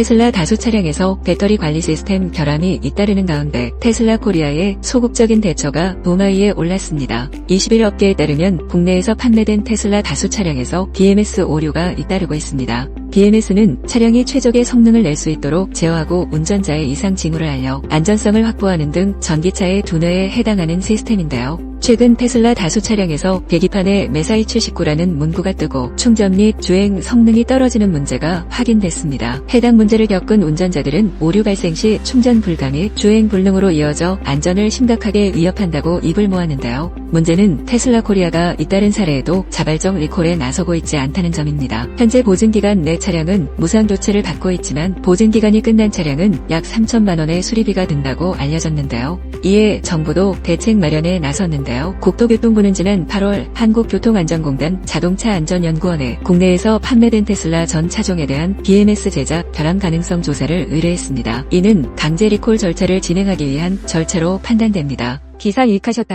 테슬라 다수 차량에서 배터리 관리 시스템 결함이 잇따르는 가운데 테슬라 코리아의 소극적인 대처가 무마위에 올랐습니다. 21 업계에 따르면 국내에서 판매된 테슬라 다수 차량에서 BMS 오류가 잇따르고 있습니다. BMS는 차량이 최적의 성능을 낼 수 있도록 제어하고 운전자의 이상 징후를 알려 안전성을 확보하는 등 전기차의 두뇌에 해당하는 시스템인데요. 최근 테슬라 다수 차량에서 계기판에 메사이 79라는 문구가 뜨고 충전 및 주행 성능이 떨어지는 문제가 확인됐습니다. 해당 문제를 겪은 운전자들은 오류 발생 시 충전 불가 및 주행 불능으로 이어져 안전을 심각하게 위협한다고 입을 모았는데요. 문제는 테슬라 코리아가 잇따른 사례에도 자발적 리콜에 나서고 있지 않다는 점입니다. 현재 보증기간 내 차량은 무상 교체를 받고 있지만 보증기간이 끝난 차량은 약 3천만 원의 수리비가 든다고 알려졌는데요. 이에 정부도 대책 마련에 나섰는데요. 국토교통부는 지난 8월 한국교통안전공단 자동차안전연구원에 국내에서 판매된 테슬라 전 차종에 대한 BMS 제작 결함 가능성 조사를 의뢰했습니다. 이는 강제 리콜 절차를 진행하기 위한 절차로 판단됩니다. 기사 이익하셨다.